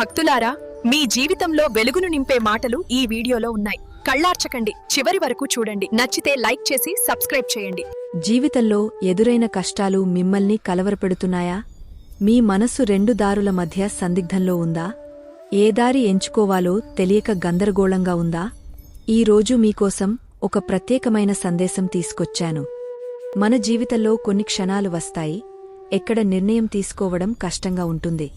భక్తులారా మీ జీవితంలో వెలుగును నింపే మాటలు ఈ వీడియోలో ఉన్నాయి. కళ్ళార్చకండి. చివరి వరకు చూడండి. నచ్చితే లైక్ చేసి సబ్స్క్రైబ్ చేయండి. జీవితంలో ఎదురైన కష్టాలు మిమ్మల్ని కలవరపెడుతున్నాయా? మీ మనస్సు రెండు దారుల మధ్య సందిగ్ధంలో ఉందా? ఏ దారి ఎంచుకోవాలో తెలియక గందరగోళంగా ఉందా? ఈ రోజు మీకోసం ఒక ప్రత్యేకమైన సందేశం తీసుకొచ్చాను. మన జీవితంలో కొన్ని క్షణాలు వస్తాయి. ఎక్కడ నిర్ణయం తీసుకోవడం కష్టంగా ఉంటుంది.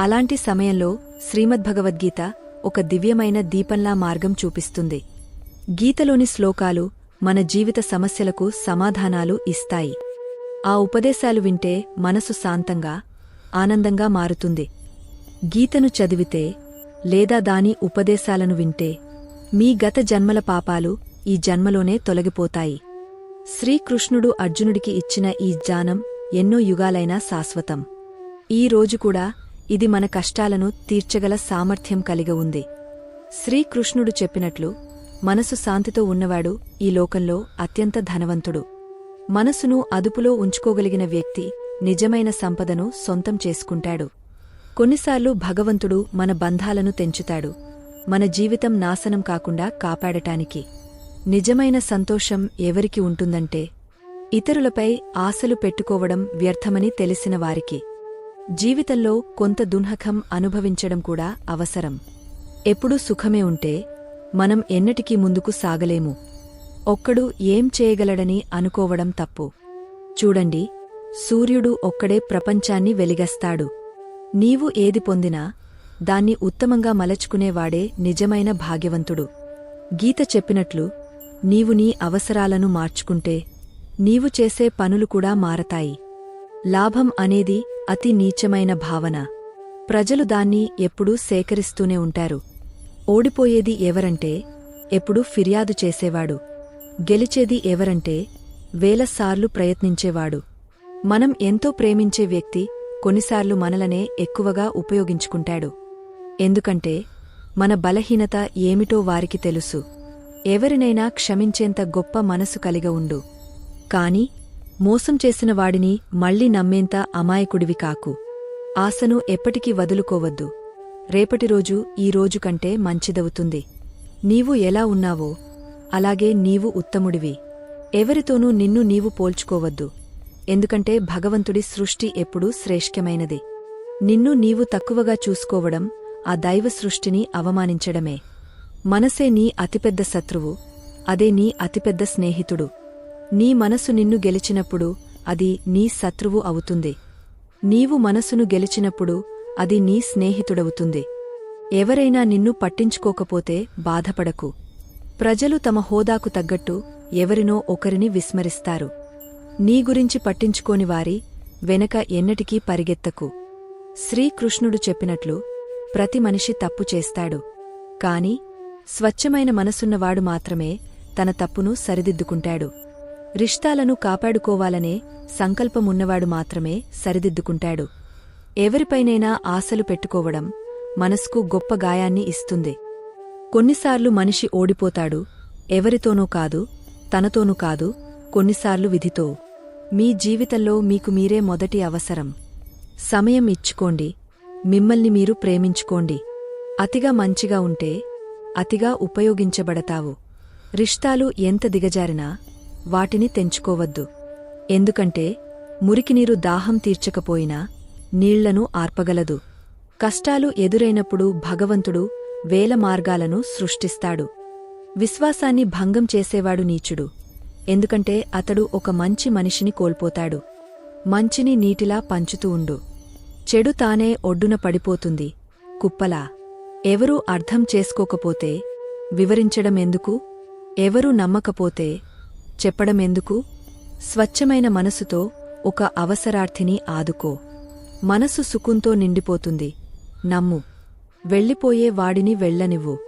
అలాంటి సమయంలో శ్రీమద్భగవద్గీత ఒక దివ్యమైన దీపంలా మార్గం చూపిస్తుంది. గీతలోని శ్లోకాలు మన జీవిత సమస్యలకు సమాధానాలు ఇస్తాయి. ఆ ఉపదేశాలు వింటే మనసు శాంతంగా ఆనందంగా మారుతుంది. గీతను చదివితే లేదా దాని ఉపదేశాలను వింటే మీ గత జన్మల పాపాలు ఈ జన్మలోనే తొలగిపోతాయి. శ్రీకృష్ణుడు అర్జునుడికి ఇచ్చిన ఈ జ్ఞానం ఎన్నో యుగాలైనా శాశ్వతం. ఈ రోజు కూడా ఇది మన కష్టాలను తీర్చగల సామర్థ్యం కలిగి ఉంది. శ్రీకృష్ణుడు చెప్పినట్లు మనసు శాంతితో ఉన్నవాడు ఈ లోకంలో అత్యంత ధనవంతుడు. మనసును అదుపులో ఉంచుకోగలిగిన వ్యక్తి నిజమైన సంపదను సొంతం చేసుకుంటాడు. కొన్నిసార్లు భగవంతుడు మన బంధాలను తెంచుతాడు. మన జీవితం నాశనం కాకుండా కాపాడటానికి. నిజమైన సంతోషం ఎవరికి ఉంటుందంటే ఇతరులపై ఆశలు పెట్టుకోవడం వ్యర్థమని తెలిసిన వారికి. జీవితంలో కొంత దున్హకం అనుభవించడం కూడా అవసరం. ఎప్పుడూ సుఖమే ఉంటే మనం ఎన్నటికీ ముందుకు సాగలేము. ఒక్కడు ఏం చేయగలడని అనుకోవడం తప్పు. చూడండి సూర్యుడు ఒక్కడే ప్రపంచాన్ని వెలిగస్తాడు. నీవు ఏది పొందినా దాన్ని ఉత్తమంగా మలచుకునేవాడే నిజమైన భాగ్యవంతుడు. గీత చెప్పినట్లు నీవు నీ అవసరాలను మార్చుకుంటే నీవు చేసే పనులు కూడా మారతాయి. లాభం అనేది అతి నీచమైన భావన. ప్రజలు దాన్ని ఎప్పుడూ సేకరిస్తూనే ఉంటారు. ఓడిపోయేది ఎవరంటే ఎప్పుడూ ఫిర్యాదు చేసేవాడు. గెలిచేది ఎవరంటే వేలసార్లు ప్రయత్నించేవాడు. మనం ఎంతో ప్రేమించే వ్యక్తి కొన్నిసార్లు మనలనే ఎక్కువగా ఉపయోగించుకుంటాడు. ఎందుకంటే మన బలహీనత ఏమిటో వారికి తెలుసు. ఎవరినైనా క్షమించేంత గొప్ప మనసు కలిగ ఉండు. కాని మోసం చేసిన వాడిని మళ్ళీ నమ్మేంత అమాయకుడివి కాకు. ఆశను ఎప్పటికీ వదులుకోవద్దు. రేపటి రోజు ఈ రోజు కంటే మంచిదవుతుంది. నీవు ఎలా ఉన్నావో అలాగే నీవు ఉత్తముడివి. ఎవరితోనూ నిన్ను నీవు పోల్చుకోవద్దు. ఎందుకంటే భగవంతుడి సృష్టి ఎప్పుడూ శ్రేష్ఠమైనది. నిన్ను నీవు తక్కువగా చూసుకోవడం ఆ దైవ సృష్టిని అవమానించడమే. మనసే నీ అతిపెద్ద శత్రువు అదే నీ అతిపెద్ద స్నేహితుడు. నీ మనసు నిన్ను గెలిచినప్పుడు అది నీ శత్రువు అవుతుంది. నీవు మనసును గెలిచినప్పుడు అది నీ స్నేహితుడవుతుంది. ఎవరైనా నిన్ను పట్టించుకోకపోతే బాధపడకు. ప్రజలు తమ హోదాకు తగ్గట్టు ఎవరినో ఒకరిని విస్మరిస్తారు. నీ గురించి పట్టించుకోని వారి వెనక ఎన్నటికీ పరిగెత్తకు. శ్రీకృష్ణుడు చెప్పినట్లు ప్రతి మనిషి తప్పు చేస్తాడు. కాని స్వచ్ఛమైన మనసున్నవాడు మాత్రమే తన తప్పును సరిదిద్దుకుంటాడు. రిష్టాలను కాపాడుకోవాలనే సంకల్పమున్నవాడు మాత్రమే సరిదిద్దుకుంటాడు. ఎవరిపైనైనా ఆశలు పెట్టుకోవడం మనస్కు గొప్ప గాయాన్ని ఇస్తుంది. కొన్నిసార్లు మనిషి ఓడిపోతాడు ఎవరితోనూ కాదు తనతోనూ కాదు కొన్నిసార్లు విధితో. మీ జీవితంలో మీకు మీరే మొదటి అవసరం. సమయం ఇచ్చుకోండి మిమ్మల్ని మీరు ప్రేమించుకోండి. అతిగా మంచిగా ఉంటే అతిగా ఉపయోగించబడతావు. రిష్తాలు ఎంత దిగజారినా వాటిని తెంచుకోవద్దు. ఎందుకంటే మురికినీరు దాహం తీర్చకపోయినా నీళ్ళను ఆర్పగలదు. కష్టాలు ఎదురైనప్పుడు భగవంతుడు వేల మార్గాలను సృష్టిస్తాడు. విశ్వాసాన్ని భంగం చేసేవాడు నీచుడు. ఎందుకంటే అతడు ఒక మంచి మనిషిని కోల్పోతాడు. మంచిని నీటిలా పంచుతూ ఉండు. చెడు తానే ఒడ్డున పడిపోతుంది. కుప్పలా. ఎవరూ అర్థం చేసుకోకపోతే వివరించడమెందుకు? ఎవరూ నమ్మకపోతే చెప్పడమెందుకు? స్వచ్ఛమైన మనసుతో ఒక అవసరార్థిని ఆదుకో. మనసు సుఖంతో నిండిపోతుంది. నమ్ము. వెళ్ళిపోయే వాడిని వెళ్ళనివ్వు.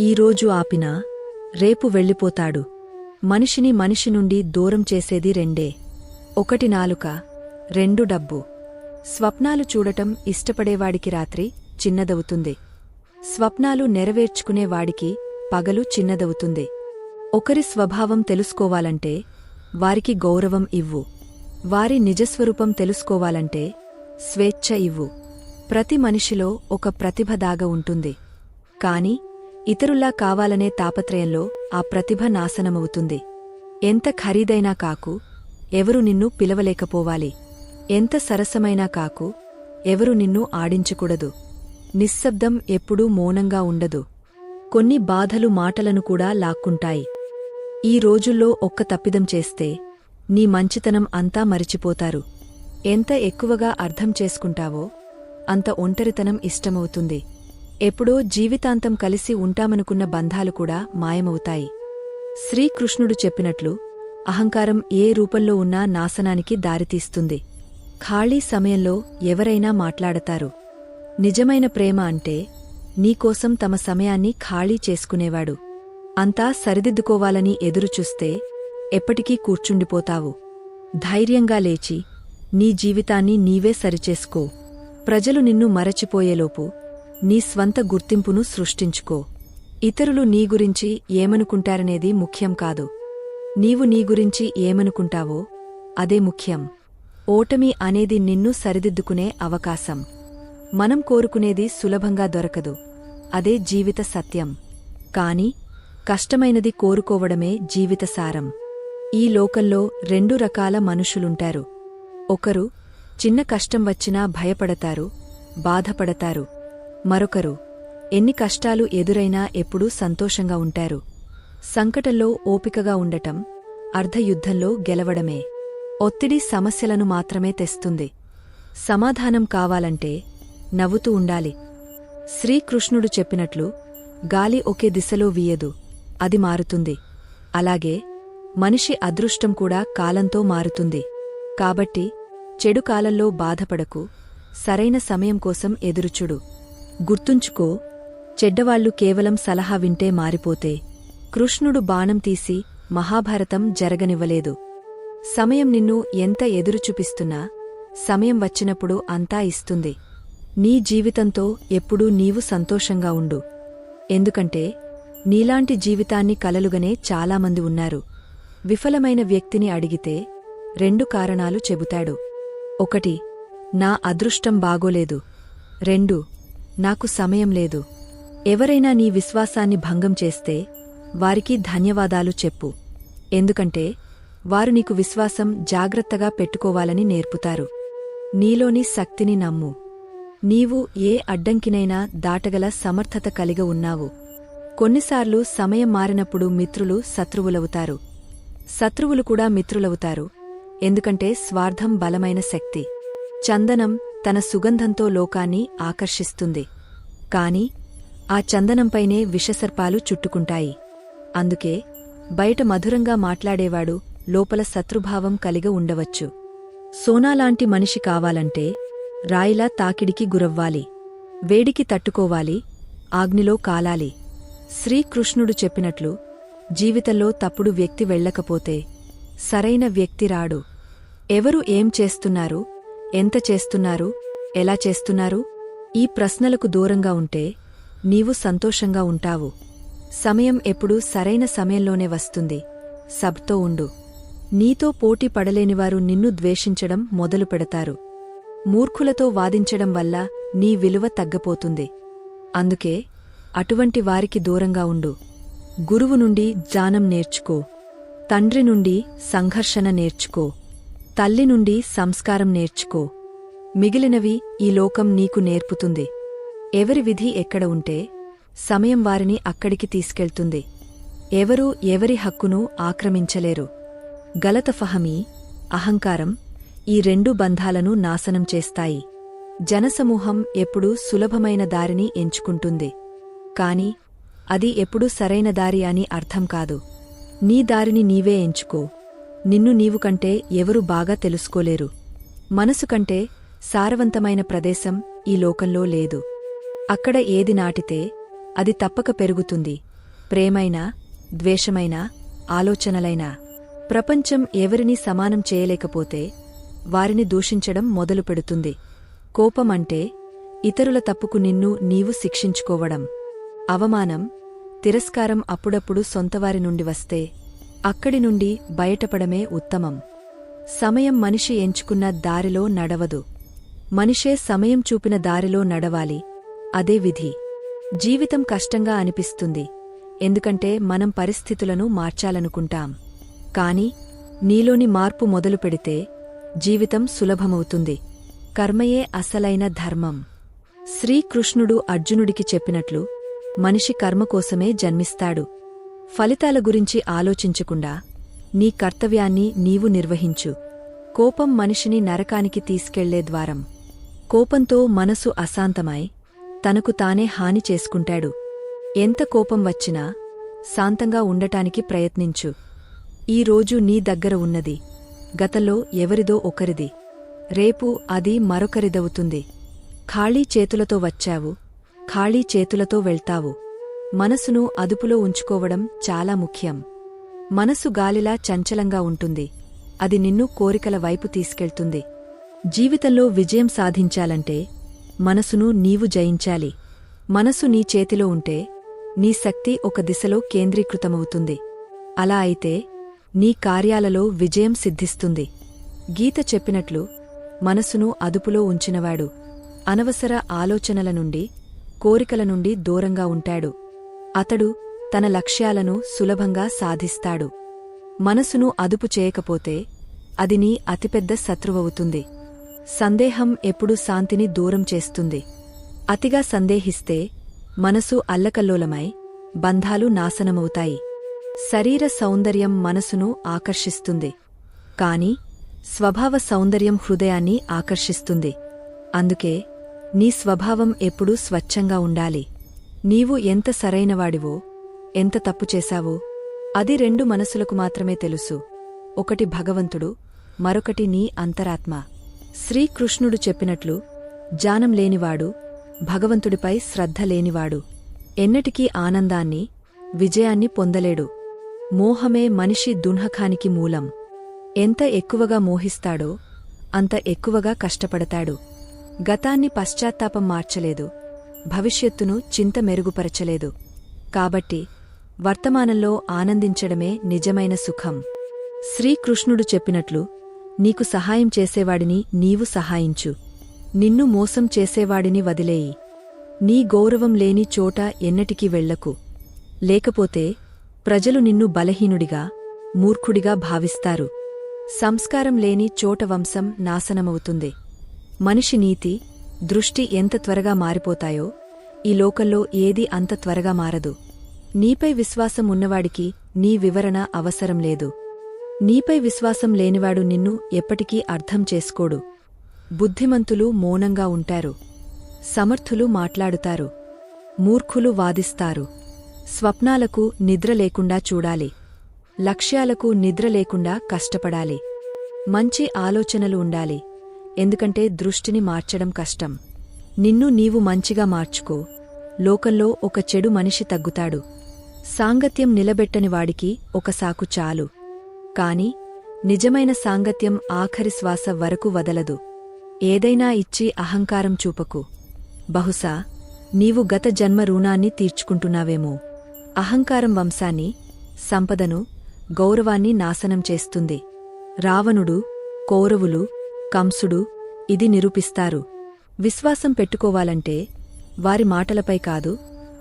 ఈరోజు ఆపినా రేపు వెళ్ళిపోతాడు. మనిషిని మనిషి నుండి దూరం చేసేది రెండే. ఒకటి నాలుక రెండు డబ్బు. స్వప్నాలు చూడటం ఇష్టపడేవాడికి రాత్రి చిన్నదవుతుంది. స్వప్నాలు నెరవేర్చుకునేవాడికి పగలు చిన్నదవుతుంది. ఒకరి స్వభావం తెలుసుకోవాలంటే వారికి గౌరవం ఇవ్వు. వారి నిజస్వరూపం తెలుసుకోవాలంటే స్వేచ్ఛ ఇవ్వు. ప్రతి మనిషిలో ఒక ప్రతిభ దాగ ఉంటుంది. కాని ఇతరుల్లా కావాలనే తాపత్రయంలో ఆ ప్రతిభ నాశనమవుతుంది. ఎంత ఖరీదైనా కాకు ఎవరు నిన్ను పిలవలేకపోవాలి. ఎంత సరసమైనా కాకు ఎవరు నిన్ను ఆడించకూడదు. నిశ్శబ్దం ఎప్పుడూ మౌనంగా ఉండదు. కొన్ని బాధలు మాటలను కూడా లాక్కుంటాయి. ఈ రోజుల్లో ఒక్క తప్పిదం చేస్తే నీ మంచితనం అంతా మరిచిపోతారు. ఎంత ఎక్కువగా అర్థం చేసుకుంటావో అంత ఒంటరితనం ఇష్టమవుతుంది. ఎప్పుడో జీవితాంతం కలిసి ఉంటామనుకున్న బంధాలు కూడా మాయమవుతాయి. శ్రీకృష్ణుడు చెప్పినట్లు అహంకారం ఏ రూపంలో ఉన్నా నాశనానికి దారితీస్తుంది. ఖాళీ సమయంలో ఎవరైనా మాట్లాడతారు. నిజమైన ప్రేమ అంటే నీకోసం తమ సమయాన్ని ఖాళీ చేసుకునేవాడు. అంతా సరిదిద్దుకోవాలని ఎదురుచూస్తే ఎప్పటికీ కూర్చుండిపోతావు. ధైర్యంగా లేచి నీ జీవితాన్ని నీవే సరిచేసుకో. ప్రజలు నిన్ను మరచిపోయేలోపు నీ స్వంత గుర్తింపును సృష్టించుకో. ఇతరులు నీ గురించి ఏమనుకుంటారనేది ముఖ్యం కాదు. నీవు నీ గురించి ఏమనుకుంటావో అదే ముఖ్యం. ఓటమి అనేది నిన్ను సరిదిద్దుకునే అవకాశం. మనం కోరుకునేది సులభంగా దొరకదు. అదే జీవిత సత్యం. కాని కష్టమైనది కోరుకోవడమే జీవిత సారం ఈ లోకంలో రెండు రకాల మనుషులుంటారు. ఒకరు చిన్న కష్టం వచ్చినా భయపడతారు బాధపడతారు. మరొకరు ఎన్ని కష్టాలు ఎదురైనా ఎప్పుడూ సంతోషంగా ఉంటారు. సంకటంలో ఓపికగా ఉండటం అర్ధయుద్ధంలో గెలవడమే ఒత్తిడి సమస్యలను మాత్రమే తెస్తుంది. సమాధానం కావాలంటే నవ్వుతూ ఉండాలి. శ్రీకృష్ణుడు చెప్పినట్లు గాలి ఒకే దిశలో వీయదు. అది మారుతుంది. అలాగే మనిషి అదృష్టం కూడా కాలంతో మారుతుంది. కాబట్టి చెడు కాలంలో బాధపడకు. సరైన సమయం కోసం ఎదురుచుడు. గుర్తుంచుకో చెడ్డవాళ్ళు కేవలం సలహా వింటే మారిపోతే. కృష్ణుడు బాణం తీసి మహాభారతం జరగనివ్వలేదు. సమయం నిన్ను ఎంత ఎదురుచూపిస్తున్నా సమయం వచ్చినప్పుడు అంతా ఇస్తుంది. నీ జీవితంతో ఎప్పుడూ నీవు సంతోషంగా ఉండు. ఎందుకంటే నీలాంటి జీవితాన్ని కలలుగనే చాలామంది ఉన్నారు. విఫలమైన వ్యక్తిని అడిగితే రెండు కారణాలు చెబుతాడు. ఒకటి నా అదృష్టం బాగోలేదు. రెండు నాకు సమయం లేదు. ఎవరైనా నీ విశ్వాసాన్ని భంగం చేస్తే వారికి ధన్యవాదాలు చెప్పు. ఎందుకంటే వారు నీకు విశ్వాసం జాగ్రత్తగా పెట్టుకోవాలని నేర్పుతారు. నీలోని శక్తిని నమ్ము. నీవు ఏ అడ్డంకినైనా దాటగల సమర్థత కలిగి ఉన్నావు. కొన్నిసార్లు సమయం మారినప్పుడు మిత్రులు శత్రువులవుతారు. శత్రువులు కూడా మిత్రులవుతారు. ఎందుకంటే స్వార్థం బలమైన శక్తి. చందనం తన సుగంధంతో లోకాన్ని ఆకర్షిస్తుంది. కాని ఆ చందనంపైనే విషసర్పాలు చుట్టుకుంటాయి. అందుకే బయట మధురంగా మాట్లాడేవాడు లోపల శత్రుభావం కలిగి ఉండవచ్చు. సోనాలాంటి మనిషి కావాలంటే రాయిలా తాకిడికి గురవ్వాలి. వేడికి తట్టుకోవాలి. ఆగ్నిలో కాలాలి. శ్రీకృష్ణుడు చెప్పినట్లు జీవితంలో తప్పుడు వ్యక్తి వెళ్ళకపోతే సరైన వ్యక్తి రాడు. ఎవరు ఏం చేస్తున్నారు? ఎంత చేస్తున్నారు? ఎలా చేస్తున్నారు? ఈ ప్రశ్నలకు దూరంగా ఉంటే నీవు సంతోషంగా ఉంటావు. సమయం ఎప్పుడూ సరైన సమయంలోనే వస్తుంది. సబ్తో ఉండు. నీతో పోటీ పడలేనివారు నిన్ను ద్వేషించడం మొదలు పెడతారు. మూర్ఖులతో వాదించడం వల్ల నీ విలువ తగ్గపోతుంది. అందుకే అటువంటి వారికి దూరంగా ఉండు. గురువు నుండి జానం నేర్చుకో. తండ్రి నుండి సంఘర్షణ నేర్చుకో. తల్లి నుండి సంస్కారం నేర్చుకో. మిగిలినవి ఈ లోకం నీకు నేర్పుతుంది. ఎవరి విధి ఎక్కడ ఉంటే సమయం వారిని అక్కడికి తీసుకెళ్తుంది. ఎవరూ ఎవరి హక్కును ఆక్రమించలేరు. గలతఫహమీ అహంకారం ఈ రెండు బంధాలను నాశనం చేస్తాయి. జనసమూహం ఎప్పుడూ సులభమైన దారిని ఎంచుకుంటుంది. కాని అది ఎప్పుడూ సరైన దారి అని అర్థం కాదు. నీ దారిని నీవే ఎంచుకో. నిన్ను నీవు కంటే ఎవరు బాగా తెలుసుకోలేరు. మనసు కంటే సారవంతమైన ప్రదేశం ఈ లోకంలో లేదు. అక్కడ ఏది నాటితే అది తప్పక పెరుగుతుంది. ప్రేమైనా ద్వేషమైనా ఆలోచనలైనా. ప్రపంచం ఎవరినీ సమానం చేయలేకపోతే వారిని దూషించడం మొదలుపెడుతుంది. కోపమంటే ఇతరుల తప్పుకు నిన్ను నీవు శిక్షించుకోవడం. అవమానం తిరస్కారం అప్పుడప్పుడు సొంతవారి నుండి వస్తే అక్కడి నుండి బయటపడమే ఉత్తమం. సమయం మనిషి ఎంచుకున్న దారిలో నడవదు. మనిషే సమయం చూపిన దారిలో నడవాలి. అదే విధి. జీవితం కష్టంగా అనిపిస్తుంది. ఎందుకంటే మనం పరిస్థితులను మార్చాలనుకుంటాం. కాని నీలోని మార్పు మొదలు పెడితే జీవితం సులభమవుతుంది. కర్మయే అసలైన ధర్మం. శ్రీకృష్ణుడు అర్జునుడికి చెప్పినట్లు మనిషి కర్మ కోసమే జన్మిస్తాడు. ఫలితాల గురించి ఆలోచించకుండా నీ కర్తవ్యాన్ని నీవు నిర్వహించు. కోపం మనిషిని నరకానికి తీసుకెళ్ళే ద్వారం. కోపంతో మనసు అశాంతమై తనకు తానే హాని చేసుకుంటాడు. ఎంత కోపం వచ్చినా శాంతంగా ఉండటానికి ప్రయత్నించు. ఈ రోజు నీ దగ్గర ఉన్నది. గతంలో ఎవరిదో ఒకరిది. రేపు అది మరొకరిదవుతుంది. ఖాళీ చేతులతో వచ్చావు. ఖాళీ చేతులతో వెళ్తావు. మనసును అదుపులో ఉంచుకోవడం చాలా ముఖ్యం. మనసు గాలిలా చంచలంగా ఉంటుంది. అది నిన్ను కోరికల వైపు తీసుకెళ్తుంది. జీవితంలో విజయం సాధించాలంటే మనసును నీవు జయించాలి. మనసు నీ చేతిలో ఉంటే నీ శక్తి ఒక దిశలో కేంద్రీకృతమవుతుంది. అలా అయితే నీ కార్యాలలో విజయం సిద్ధిస్తుంది. గీత చెప్పినట్లు మనసును అదుపులో ఉంచినవాడు అనవసర ఆలోచనల నుండి కోరికల నుండి దూరంగా ఉంటాడు. అతడు తన లక్ష్యాలను సులభంగా సాధిస్తాడు. మనసును అదుపు చేయకపోతే అది నీ అతిపెద్ద శత్రువవుతుంది. సందేహం ఎప్పుడూ శాంతిని దూరం చేస్తుంది. అతిగా సందేహిస్తే మనసు అల్లకల్లోలమై బంధాలు నాశనమవుతాయి. శరీర సౌందర్యం మనసును ఆకర్షిస్తుంది. కాని స్వభావ సౌందర్యం హృదయాన్ని ఆకర్షిస్తుంది. అందుకే నీ స్వభావం ఎప్పుడూ స్వచ్ఛంగా ఉండాలి. నీవు ఎంత సరైనవాడివో ఎంత తప్పు చేశావో అది రెండు మనసులకు మాత్రమే తెలుసు. ఒకటి భగవంతుడు మరొకటి నీ అంతరాత్మ. శ్రీకృష్ణుడు చెప్పినట్లు జానం లేనివాడు భగవంతుడిపై శ్రద్ధ లేనివాడు. ఎన్నటికీ ఆనందాన్ని విజయాన్ని పొందలేడు. మోహమే మనిషి దున్హఖానికి మూలం. ఎంత ఎక్కువగా మోహిస్తాడో అంత ఎక్కువగా కష్టపడతాడు. గతాన్ని పశ్చాత్తాపం మార్చలేదు. భవిష్యత్తును చింత మెరుగుపరచలేదు. కాబట్టి వర్తమానంలో ఆనందించడమే నిజమైన సుఖం. శ్రీకృష్ణుడు చెప్పినట్లు నీకు సహాయం చేసేవాడిని నీవు సహాయించు. నిన్ను మోసం చేసేవాడిని వదిలేయి. నీ గౌరవం లేని చోట ఎన్నటికీ వెళ్ళకు లేకపోతే ప్రజలు నిన్ను బలహీనుడిగా మూర్ఖుడిగా భావిస్తారు. సంస్కారం లేని చోట వంశం నాశనమవుతుంది. మనిషి నీతి దృష్టి ఎంత త్వరగా మారిపోతాయో ఈ లోకల్లో ఏది అంత త్వరగా మారదు. నీపై విశ్వాసం ఉన్నవాడికి నీ వివరణ అవసరం లేదు. నీపై విశ్వాసం లేనివాడు నిన్ను ఎప్పటికీ అర్థం చేసుకోడు. బుద్ధిమంతులు మౌనంగా ఉంటారు. సమర్థులు మాట్లాడుతారు. మూర్ఖులు వాదిస్తారు. స్వప్నాలకు నిద్ర లేకుండా చూడాలి. లక్ష్యాలకు నిద్ర లేకుండా కష్టపడాలి. మంచి ఆలోచనలు ఉండాలి. ఎందుకంటే దృష్టిని మార్చడం కష్టం. నిన్ను నీవు మంచిగా మార్చుకో. లోకంలో ఒక చెడు మనిషి తగ్గుతాడు. సాంగత్యం నిలబెట్టని వాడికి ఒక సాకు చాలు. కాని నిజమైన సాంగత్యం ఆఖరి శ్వాస వరకు వదలదు. ఏదైనా ఇచ్చి అహంకారం చూపకు. బహుశా నీవు గత జన్మ రుణాన్ని తీర్చుకుంటున్నావేమో. అహంకారం వంశాన్ని సంపదను గౌరవాన్ని నాశనం చేస్తుంది. రావణుడు కౌరవులు కంసుడు ఇది నిరూపిస్తారు. విశ్వాసం పెట్టుకోవాలంటే వారి మాటలపై కాదు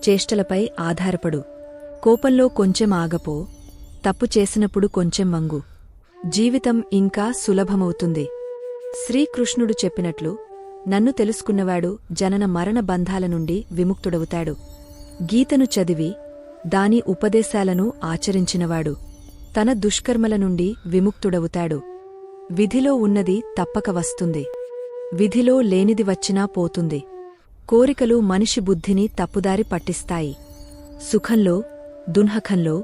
చేష్టలపై ఆధారపడు. కోపంలో కొంచెం ఆగపో తప్పు చేసినప్పుడు కొంచెం వంగు. జీవితం ఇంకా సులభమవుతుంది. శ్రీకృష్ణుడు చెప్పినట్లు నన్ను తెలుసుకున్నవాడు జనన మరణ బంధాల నుండి విముక్తుడవుతాడు. గీతను చదివి దాని ఉపదేశాలను ఆచరించినవాడు. తన దుష్కర్మల నుండి విముక్తుడవుతాడు. విధిలో ఉన్నది తప్పక వస్తుంది. విధిలో లేనిది వచ్చినా పోతుంది. కోరికలు మనిషి బుద్ధిని తప్పుదారి పట్టిస్తాయి. సుఖంలో దున్హఖంలో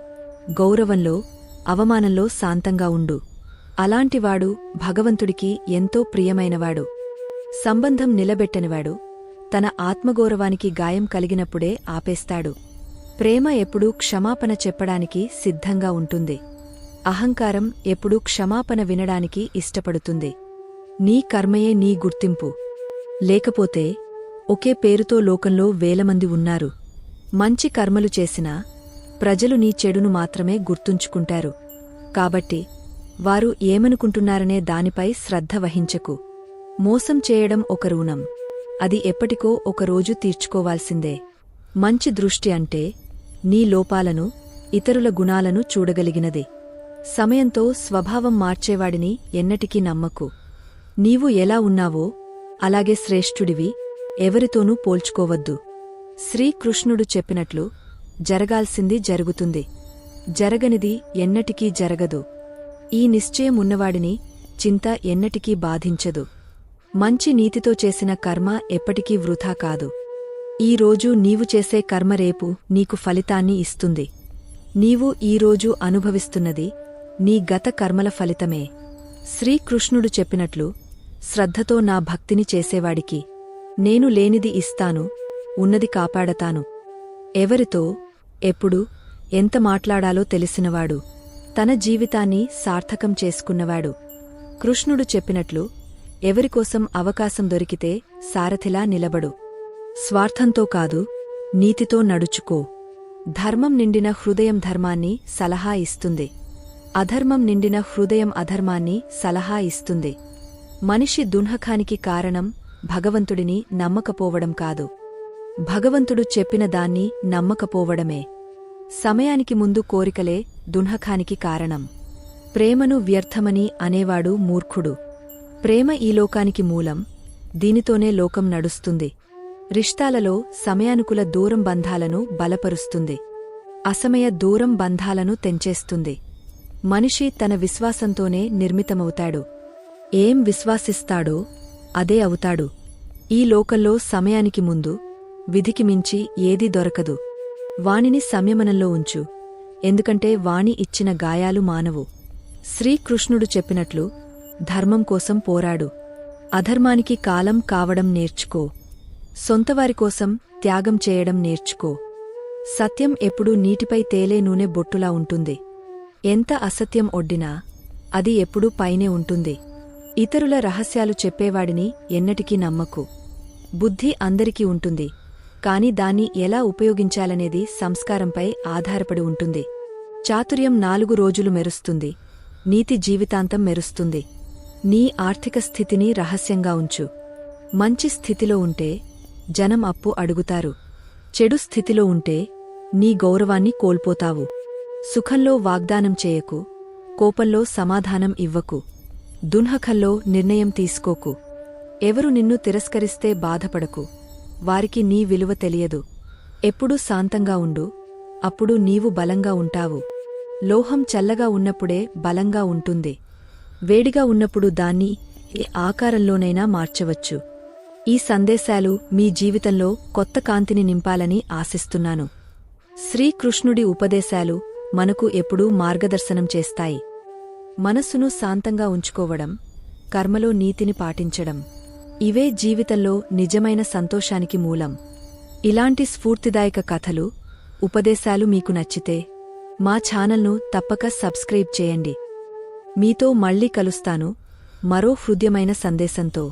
గౌరవంలో అవమానంలో శాంతంగా ఉండు. అలాంటివాడు భగవంతుడికి ఎంతో ప్రియమైనవాడు. సంబంధం నిలబెట్టనివాడు. తన ఆత్మగౌరవానికి గాయం కలిగినప్పుడే ఆపేస్తాడు. ప్రేమ ఎప్పుడూ క్షమాపణ చెప్పడానికి సిద్ధంగా ఉంటుంది. అహంకారం ఎప్పుడూ క్షమాపణ వినడానికి ఇష్టపడుతుంది. నీ కర్మయే నీ గుర్తింపు. లేకపోతే ఒకే పేరుతో లోకంలో వేలమంది ఉన్నారు. మంచి కర్మలు చేసినా ప్రజలు నీ చెడును మాత్రమే గుర్తుంచుకుంటారు. కాబట్టి వారు ఏమనుకుంటున్నారనే దానిపై శ్రద్ధ వహించకు. మోసం చేయడం ఒక రుణం. అది ఎప్పటికో ఒకరోజు తీర్చుకోవాల్సిందే. మంచి దృష్టి అంటే నీ లోపాలను ఇతరుల గుణాలను చూడగలిగినది. సమయంతో స్వభావం మార్చేవాడిని ఎన్నటికీ నమ్మకు. నీవు ఎలా ఉన్నావో అలాగే శ్రేష్ఠుడివి ఎవరితోనూ పోల్చుకోవద్దు. శ్రీకృష్ణుడు చెప్పినట్లు జరగాల్సింది జరుగుతుంది. జరగనిది ఎన్నటికీ జరగదు. ఈ నిశ్చయం ఉన్నవాడిని చింత ఎన్నటికీ బాధించదు. మంచి నీతితో చేసిన కర్మ ఎప్పటికీ వృథా కాదు. ఈ రోజు నీవు చేసే కర్మ రేపు నీకు ఫలితాన్ని ఇస్తుంది. నీవు ఈరోజు అనుభవిస్తున్నది నీ గత కర్మల ఫలితమే. శ్రీకృష్ణుడు చెప్పినట్లు శ్రద్ధతో నా భక్తిని చేసేవాడికి నేను లేనిది ఇస్తాను ఉన్నది కాపాడతాను. ఎవరితో ఎప్పుడు ఎంత మాట్లాడాలో తెలిసినవాడు తన జీవితాన్ని సార్థకం చేసుకున్నవాడు. కృష్ణుడు చెప్పినట్లు ఎవరికోసం అవకాశం దొరికితే సారథిలా నిలబడు. స్వార్థంతో కాదు నీతితో నడుచుకో. ధర్మం నిండిన హృదయం ధర్మాన్ని సలహా ఇస్తుంది. అధర్మం నిండిన హృదయం అధర్మాన్ని సలహా ఇస్తుంది. మనిషి దున్హకానికి కారణం భగవంతుడిని నమ్మకపోవడం కాదు. భగవంతుడు చెప్పిన దాన్ని నమ్మకపోవడమే. సమయానికి ముందు కోరికలే దున్హకానికి కారణం. ప్రేమను వ్యర్థమని అనేవాడు మూర్ఖుడు. ప్రేమ ఈ లోకానికి మూలం. దీనితోనే లోకం నడుస్తుంది. రిష్తాలలో సమయానుకుల దూరం బంధాలను బలపరుస్తుంది. అసమయ దూరం బంధాలను తెంచేస్తుంది. మనిషి తన విశ్వాసంతోనే నిర్మితమవుతాడు. ఏం విశ్వాసిస్తాడో అదే అవుతాడు. ఈ లోకంలో సమయానికి ముందు విధికి మించి ఏదీ దొరకదు. వాణిని సంయమనంలో ఉంచు. ఎందుకంటే వాణి ఇచ్చిన గాయాలు మానవు. శ్రీకృష్ణుడు చెప్పినట్లు ధర్మం కోసం పోరాడు. అధర్మానికి కాలం కావడం నేర్చుకో. సొంతవారికోసం త్యాగం చేయడం నేర్చుకో. సత్యం ఎప్పుడూ నీటిపై తేలే నూనె బొట్టులా ఉంటుంది. ఎంత అసత్యం ఒడ్డినా అది ఎప్పుడూ పైనే ఉంటుంది. ఇతరుల రహస్యాలు చెప్పేవాడిని ఎన్నటికీ నమ్మకు. బుద్ధి అందరికీ ఉంటుంది. కాని దాన్ని ఎలా ఉపయోగించాలనేది సంస్కారంపై ఆధారపడి ఉంటుంది. చాతుర్యం నాలుగు రోజులు మెరుస్తుంది. నీతి జీవితాంతం మెరుస్తుంది. నీ ఆర్థిక స్థితిని రహస్యంగా ఉంచు. మంచి స్థితిలో ఉంటే జనం అప్పు అడుగుతారు. చెడు స్థితిలో ఉంటే నీ గౌరవాన్ని కోల్పోతావు. సుఖంలో వాగ్దానం చేయకు కోపంలో సమాధానం ఇవ్వకు దున్హఖల్లో నిర్ణయం తీసుకోకు. ఎవరు నిన్ను తిరస్కరిస్తే బాధపడకు. వారికి నీ విలువ తెలియదు. ఎప్పుడూ శాంతంగా ఉండు అప్పుడు నీవు బలంగా ఉంటావు. లోహం చల్లగా ఉన్నప్పుడే బలంగా ఉంటుంది. వేడిగా ఉన్నప్పుడు దాన్ని ఏ ఆకారంలోనైనా మార్చవచ్చు. ఈ సందేశాలు మీ జీవితంలో కొత్త కాంతిని నింపాలని ఆశిస్తున్నాను. శ్రీకృష్ణుడి ఉపదేశాలు మనకు ఎప్పుడూ మార్గదర్శనం చేస్తాయి. మనస్సును శాంతంగా ఉంచుకోవడం కర్మలో నీతిని పాటించడం ఇవే జీవితంలో నిజమైన సంతోషానికి మూలం. ఇలాంటి స్ఫూర్తిదాయక కథలు ఉపదేశాలు మీకు నచ్చితే మా ఛానల్ను తప్పక సబ్స్క్రైబ్ చేయండి. మీతో మళ్ళీ కలుస్తాను మరో హృద్యమైన సందేశంతో.